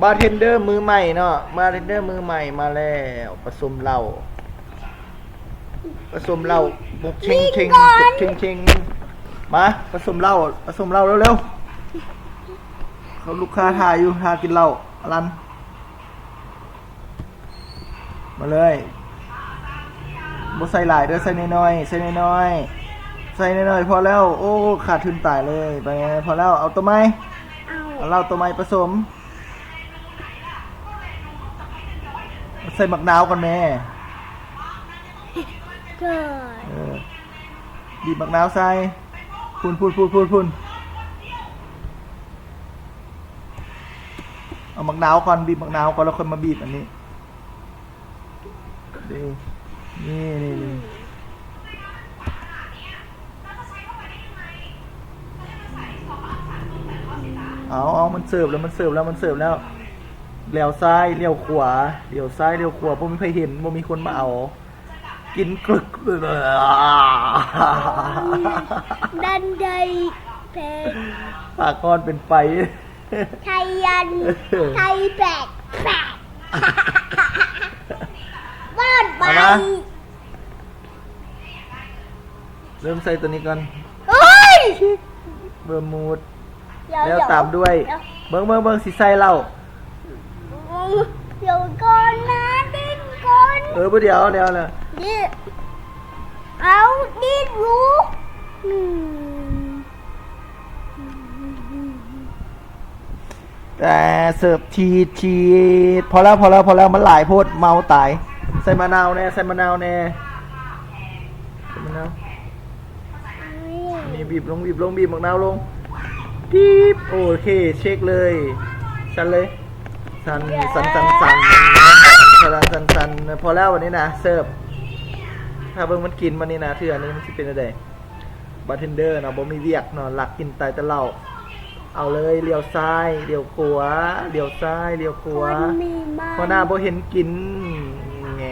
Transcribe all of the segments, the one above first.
บาร์เทนเดอร์มือใหม่เนาะบาร์เทนเดอร์มือใหม่มาแล้วผสมเหล้าผสมเหล้าบุกเชงเชงบุกเชงเชงมาผสมเหล้าผสมเหล้าเร็วๆเขาลูกค้าทายอยู่ทากินเหล้าอลันมาเลยบ่ใส่หลายเด้อใส่น้อยๆใส่น้อยๆใส่น้อยๆพอแล้ว โอ้ขาดทุนตายเลยไปไงพอแล้วเอาตัวไม้เอาเอาเหล้าตัวไม้ผสม ใส่หมักนาวก่อนแม่เกิดเออบีบหมักนาวใส่พูนพูนพูนพูนพูนเอาหมักนาวก่อนบีบหมักนาวก่อนแล้วค่อยมาบีบอันนี้ดีนี่นี่นี่เอาเอามันเสิร์ฟแล้วมันเสิร์ฟแล้วมันเสิร์ฟแล้ว เลี้ยวซ้ายเลี้ยวขวาเลี้ยวซ้ายเลี้ยวขวาบ่มีใครเห็นบ่มีคนมาเอา กินกรึกเลยดันไดเพกปากก้อนเป็นไฟไทยยันไทยแปดแปดบ้านไปเอามาเริ่มใส่ตัวนี้ก่อนเฮ้ยเบอร์มูดเดี๋ยวแล้วตามด้วยเดี๋ยวเบิ้งเบิ้งเบิ้งสีใส่เหล้า เดี๋ยวก่อนนะดิ้นก่อนเออบ่เดี๋ยวเดี๋ยวเลยดิ้นเอาดิ้นรู้อืมแต่เสิร์ฟทีทีพอแล้วพอแล้วพอแล้วมันหลายโพดเมาตาย ใส่มะนาวแน่ใส่มะนาวแน่ใส่มะนาวนี่บีบลงบีบลงบีบมะนาวลงปี๊บโอเค เช็คเลยสันเลย สันสันสันสันสันสันสันพอแล้ววันนี้นะเสิร์ฟถ้าเบิ่งมันกินวันนี้นะเถื่อนี้มันสิเป็นอะไรบาร์เทนเดอร์เนาะบ่มีเวียกเนาะหลักกินตายแต่เหล้าเอาเลยเลี้ยวซ้ายเลี้ยวขวาเลี้ยวซ้ายเลี้ยวขควานมีมาพอหน้าบ่เห็นกินแง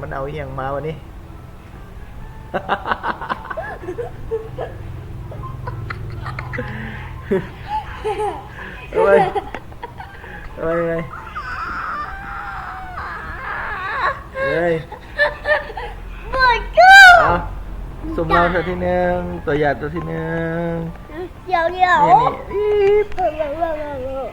มันเอาอหย่างมาวันนี้เอ้ย เอ้ยเอ้ยเอ้ยหมดจู้เอาสุ่มเราตัวที่หนึ่งตัวใหญ่ตัวที่หนึ่งเดี๋ยวเดี๋ยวนี่นี่อี๊บเออเออเออเออเออ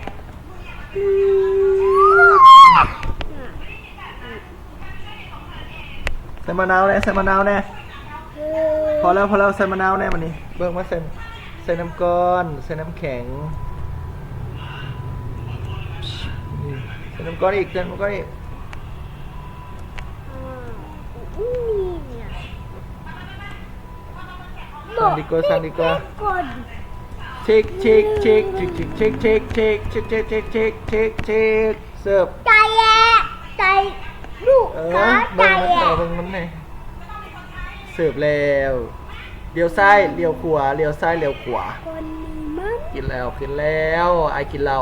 ใส่มะนาวแน่ใส่มะนาวแน่เออพอแล้วพอแล้วใส่มะนาวแน่มันนี่เบิ่งมาใส่ใส่น้ำก้อนใส่น้ำแข็ง นี่ใส่น้ำก้อนอีกใส่น้ำก้อนอีกอืมเนี่ยสั่งดีกว่าสั่งดีกว่าก่อนเช็คเช็คเช็คเช็คเช็คเช็คเช็คเช็คเช็คเช็คเช็คเช็คเช็คเสิร์ฟใจแย่ใจลูกเอค้าอใจเบิ่งมันแย่ต่อเบิ่งมันหน่อยเสิร์ฟแล้วเลี้ยวซ้ายเลี้ยวขวาเลี้ยวซ้ายเลี้ยวขวาคนมีมั้งกินแล้วกินแล้วไอกินเหล้า